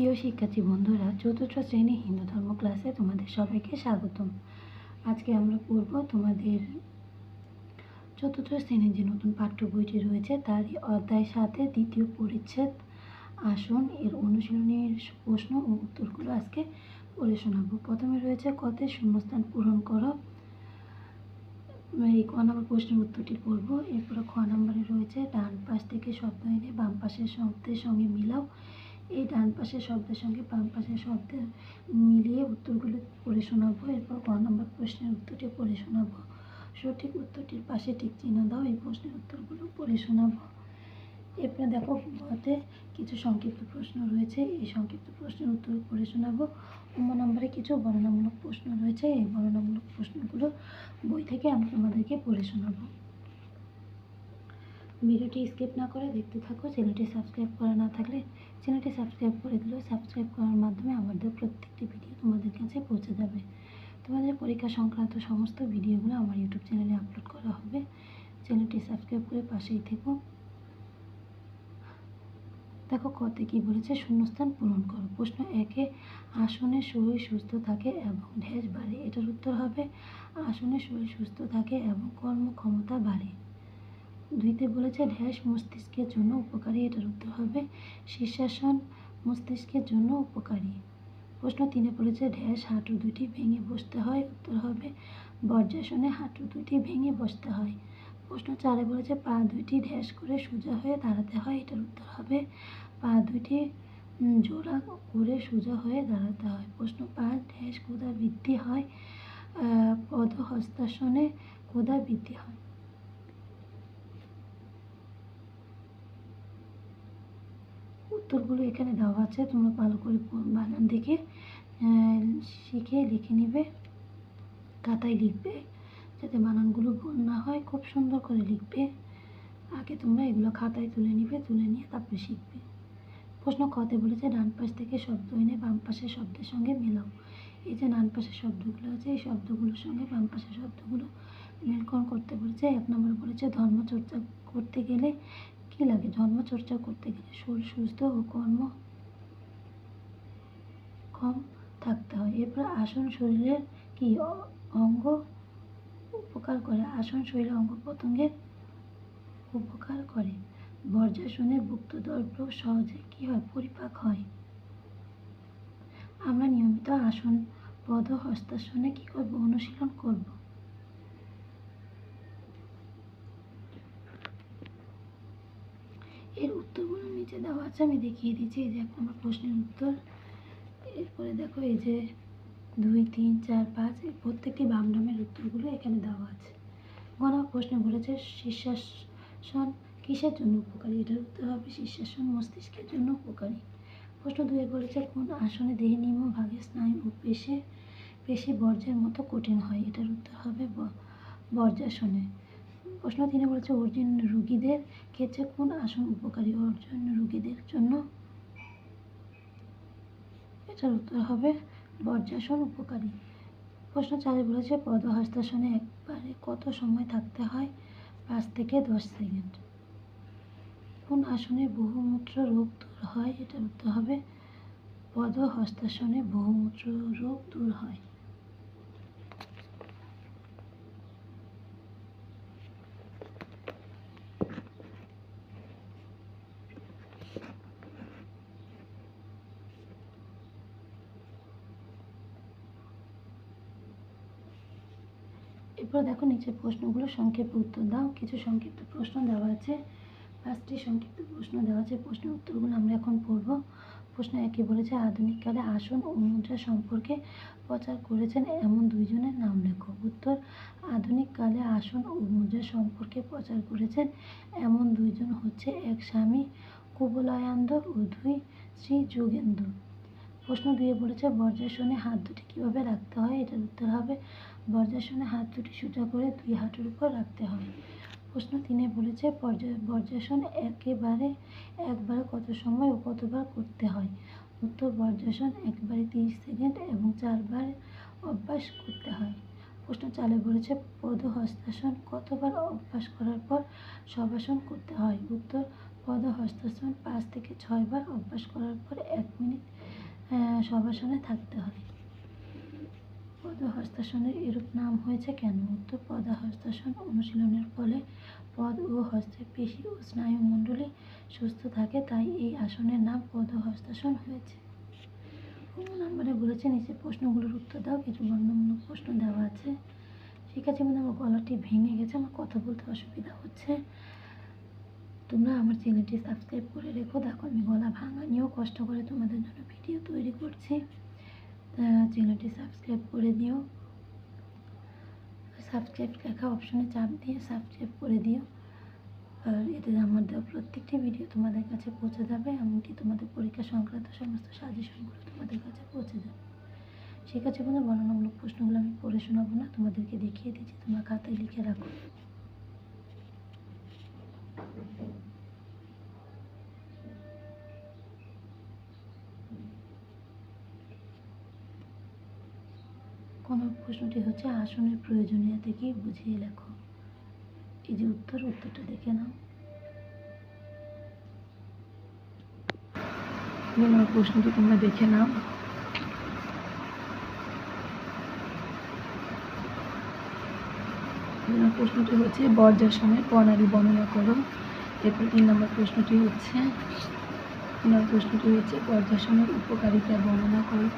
প্রিয় শিক্ষার্থী বন্ধুরা, চতুর্থ শ্রেণি হিন্দু ধর্ম ক্লাসে তোমাদের সবাইকে স্বাগতম। আজকে আমরা পড়ব তোমাদের চতুর্থ শ্রেণির যে নতুন পাঠ্য বইটি রয়েছে তার অধ্যায় সাথে দ্বিতীয় পরিচ্ছেদ আসন। এর অনুশীলনীর প্রশ্ন ও উত্তরগুলো আজকে পড়ে শোনাবো। প্রথমে রয়েছে কতে শূন্যস্থান পূরণ করো। এই ক নম্বর প্রশ্নের উত্তরটি পড়ব। এরপরে খ নম্বরে রয়েছে ডান পাশ থেকে শব্দ এনে বাম পাশের শব্দের সঙ্গে মিলাও। এই ডান পাশের শব্দের সঙ্গে বাম পাশের শব্দের মিলিয়ে উত্তরগুলো পড়ে শোনাবো, এরপর ক নম্বর প্রশ্নের উত্তরটি পড়ে শোনাবো। সঠিক উত্তরটির পাশে ঠিক চিহ্ন দাও, এই প্রশ্নের উত্তরগুলো পড়ে শোনাবো। এরপরে দেখো গতে কিছু সংক্ষিপ্ত প্রশ্ন রয়েছে, এই সংক্ষিপ্ত প্রশ্নের উত্তর পড়ে শোনাবো। অন্য নম্বরে কিছু বর্ণনামূলক প্রশ্ন রয়েছে, এই বর্ণনামূলক প্রশ্নগুলো বই থেকে আমি তোমাদেরকে পড়ে শোনাবো। ভিডিওটি স্কিপ না করে দেখতে থাকো। চ্যানেলটি সাবস্ক্রাইব করা না থাকলে চ্যানেলটি সাবস্ক্রাইব করে দিলেও সাবস্ক্রাইব করার মাধ্যমে আমাদের প্রত্যেকটি ভিডিও তোমাদের কাছে পৌঁছে যাবে। তোমাদের পরীক্ষা সংক্রান্ত সমস্ত ভিডিওগুলো আমার ইউটিউব চ্যানেলে আপলোড করা হবে। চ্যানেলটি সাবস্ক্রাইব করে পাশেই থেকো। দেখো, কতে কি বলেছে? শূন্যস্থান পূরণ করো। প্রশ্ন একে, আসনে শরীর সুস্থ থাকে এবং ঢেস বাড়ে। এটার উত্তর হবে, আসনে শরীর সুস্থ থাকে এবং কর্মক্ষমতা বাড়ে। দুইতে বলেছে ঢ্যাস মস্তিষ্কের জন্য উপকারী এটার উত্তর হবে। শীর্ষাসন মস্তিষ্কের জন্য উপকারী। প্রশ্ন তিনে বলেছে ঢ্যাস হাঁটু দুটি ভেঙে বসতে হয়। উত্তর হবে, বজ্রাসনে হাঁটু দুটি ভেঙে বসতে হয়। প্রশ্ন চারে বলেছে, পা দুইটি ঢ্যাস করে সোজা হয়ে দাঁড়াতে হয় এটার উত্তর হবে। পা দুইটি জোড়া করে সোজা হয়ে দাঁড়াতে হয়। প্রশ্ন পাঁচ ঢ্যাস কোদা বৃদ্ধি হয়? পদ হস্তাসনে কোদা বৃদ্ধি হয়? উত্তরগুলো এখানে দেওয়া আছে, তোমরা ভালো করে বানান দেখে শিখে লিখে নিবে, খাতায় লিখবে, যাতে বানানগুলো ভুল না হয়, খুব সুন্দর করে লিখবে। আগে তোমরা এগুলো খাতায় তুলে নিবে, তুলে নিয়ে তারপরে শিখবে। প্রশ্ন কতে বলেছে, ডান পাশ থেকে শব্দ এনে বাম পাশের শব্দের সঙ্গে মেলাও। এই যে ডান পাশের শব্দগুলো আছে, এই শব্দগুলোর সঙ্গে বাম পাশের শব্দগুলো মিলকরণ করতে বলেছে। এক নম্বর বলেছে, ধর্মচর্চা করতে গেলে কী লাগে ধর্মচর্চা করতে গেলে। শরীর সুস্থ ও কর্ম, কম থাকতে হয়। এরপর আসন শরীরের কি অঙ্গ উপকার করে? আসন শরীরের অঙ্গ প্রত্যঙ্গের উপকার করে। বর্জাসনে ভুক্ত দ্রব্য সহজে কী হয়? পরিপাক হয়। আমরা নিয়মিত আসন পদ হস্তাসনে কি করব? অনুশীলন করব এর উত্তরগুলো নিচে দেওয়া আছে আমি দেখিয়ে দিচ্ছি, এই যে এক নম্বর প্রশ্নের উত্তর। এরপরে দেখো, এই যে দুই, তিন, চার, পাঁচ প্রত্যেকটি বাম নামের উত্তরগুলো এখানে দেওয়া আছে। গণ প্রশ্ন বলেছে, শীর্ষাসন কিসের জন্য উপকারী? এটার উত্তর হবে, শীর্ষাসন মস্তিষ্কের জন্য উপকারী। প্রশ্ন দুয়ে বলেছে, কোন আসনে দেহে নিম্ন ভাগে স্নায়ু ও পেশে, পেশি বর্জ্যের মতো কঠিন হয়? এটার উত্তর হবে বর্জাসনে প্রশ্ন তিনে বলেছে, অর্জুন রুগীদের ক্ষেত্রে কোন আসন উপকারী? অর্জুন রুগীদের জন্য এটার উত্তর হবে, বজ্রাসন উপকারী। প্রশ্ন চারে বলেছে, পদহস্তাসনে একবারে কত সময় থাকতে হয়? পাঁচ থেকে দশ সেকেন্ড। কোন আসনে বহুমূত্র রোগ দূর হয়? এটার উত্তর হবে, পদহস্তাসনে বহুমূত্র রোগ দূর হয়। এরপর দেখো নিচের প্রশ্নগুলো, সংক্ষেপে উত্তর দাও। কিছু সংক্ষিপ্ত প্রশ্ন দেওয়া আছে। পাঁচটি সংক্ষিপ্ত প্রশ্ন দেওয়া আছে। প্রশ্নের উত্তরগুলো আমরা এখন পড়ব। প্রশ্ন একে বলেছে, আধুনিককালে আসন ও মুদ্রা সম্পর্কে প্রচার করেছেন এমন দুইজনের নাম লেখো। উত্তর, আধুনিককালে আসন ও মুদ্রা সম্পর্কে প্রচার করেছেন এমন দুইজন হচ্ছে এক স্বামী কুবলয়ানন্দ ও দুই শ্রী যোগেন্দ্র। প্রশ্ন দুয়ে বলেছে, বজ্রাসনে হাত দুটি কীভাবে রাখতে হয়? এটার উত্তর হবে, বজ্রাসনে হাত দুটি সোজা করে দুই হাঁটুর উপর রাখতে হয় প্রশ্ন তিনে বলেছে বজ্রাসন একেবারে, একবারে কত সময় ও কতবার করতে হয়? উত্তর, বজ্রাসন একবারে তিরিশ সেকেন্ড এবং চারবার অভ্যাস করতে হয়। প্রশ্ন চালে বলেছে পদ হস্তাসন কতবার অভ্যাস করার পর সবাসন করতে হয়? উত্তর পদ হস্তাসন পাঁচ থেকে ছয়বার অভ্যাস করার পর এক মিনিট আহ, শবাসনে থাকতে হয় পদহস্তাসনের এরূপ নাম হয়েছে কেন? উত্তর পদহস্তাসন অনুশীলনের ফলে পদ ও হস্তের পেশি ও স্নায়ুমণ্ডলী সুস্থ থাকে তাই এই আসনের নাম পদহস্তাসন হয়েছে। নম্বরে বলেছে নিচে প্রশ্নগুলোর উত্তর দাও কিছু বর্ণমূলক প্রশ্ন দেওয়া আছে। ঠিক আছে মানে আমার গলাটি ভেঙে গেছে আমার কথা বলতে অসুবিধা হচ্ছে। তোমরা আমার চ্যানেলটি সাবস্ক্রাইব করে রেখো। দেখো, আমি গলা ভাঙা নিয়েও কষ্ট করে তোমাদের জন্য ভিডিও তৈরি করছি। চ্যানেলটি সাবস্ক্রাইব করে দিও। সাবস্ক্রাইব লেখা অপশনে চাপ দিয়ে সাবস্ক্রাইব করে দিও। আর এতে আমার দেওয়া প্রত্যেকটি ভিডিও তোমাদের কাছে পৌঁছে যাবে, এমনকি তোমাদের পরীক্ষা সংক্রান্ত সমস্ত সাজেশনগুলো তোমাদের কাছে পৌঁছে যাবে। আছে কোনো বর্ণনামূলক প্রশ্নগুলো আমি পড়ে শোনাবো না, তোমাদেরকে দেখিয়ে দিচ্ছি, তোমরা খাতায় লিখে রাখো কোনো প্রশ্নটি হচ্ছে আসনের প্রয়োজনীয়তা কি বুঝিয়ে লেখো। এই যে উত্তর, উত্তরটা দেখে নাও। প্রশ্নটি তোমরা দেখে নাও। প্রশ্নটি হচ্ছে বর্জাসনের প্রণালী বর্ণনা করো। এরপর তিন নম্বর প্রশ্নটি হচ্ছে, তিন নম্বর প্রশ্নটি হচ্ছে বর্জাসনের উপকারিতা বর্ণনা করো।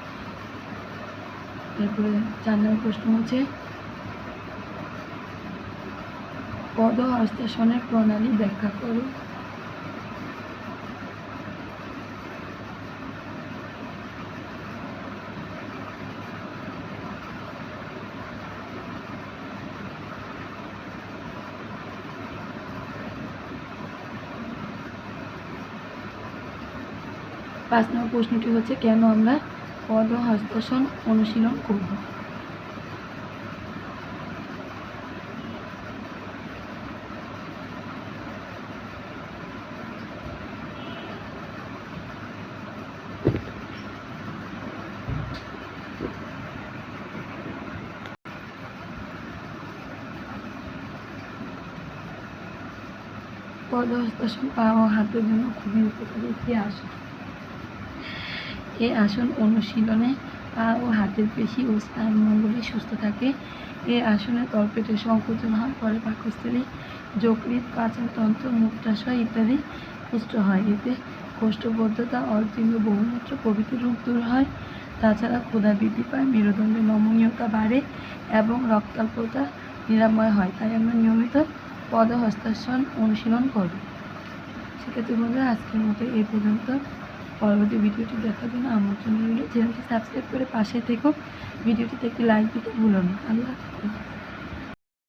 এরপরে চার নম্বর প্রশ্ন হচ্ছে, পদ হস্তাসনের প্রণালী ব্যাখ্যা করো। পাঁচ নম্বর প্রশ্নটি হচ্ছে, কেন আমরা পদ হস্তাসন অনুশীলন করব। পদ হস্তাসন পা ও হাতের জন্য খুবই উপকারী একটি এই আসন অনুশীলনে পা ও হাতের পেশি ও স্নায়ুমণ্ডলী সুস্থ থাকে। এই আসনে তলপেটের সংকোচন হয়, পরে পাকস্থলী, যকৃৎ পাচনতন্ত্র মূত্রাশয় ইত্যাদি পুষ্ট হয়। এতে কোষ্ঠবদ্ধতা অর্জিত বহুমূত্র, প্রভৃতি রোগ দূর হয়। তাছাড়া ক্ষুধা বৃদ্ধি পায়, মেরুদণ্ডে নমনীয়তা বাড়ে এবং রক্তাল্পতা নিরাময় হয়। তাই আমরা নিয়মিত পদহস্তাসন অনুশীলন করব সেক্ষেত্রে বন্ধুরা, আজকের মতো এই পর্যন্ত। পরবর্তী ভিডিওটি দেখার জন্য আমন্ত্রণ রইল চ্যানেলটি সাবস্ক্রাইব করে পাশে থেকো। ভিডিওটিতে একটি লাইক দিতে ভুলো না। আল্লাহ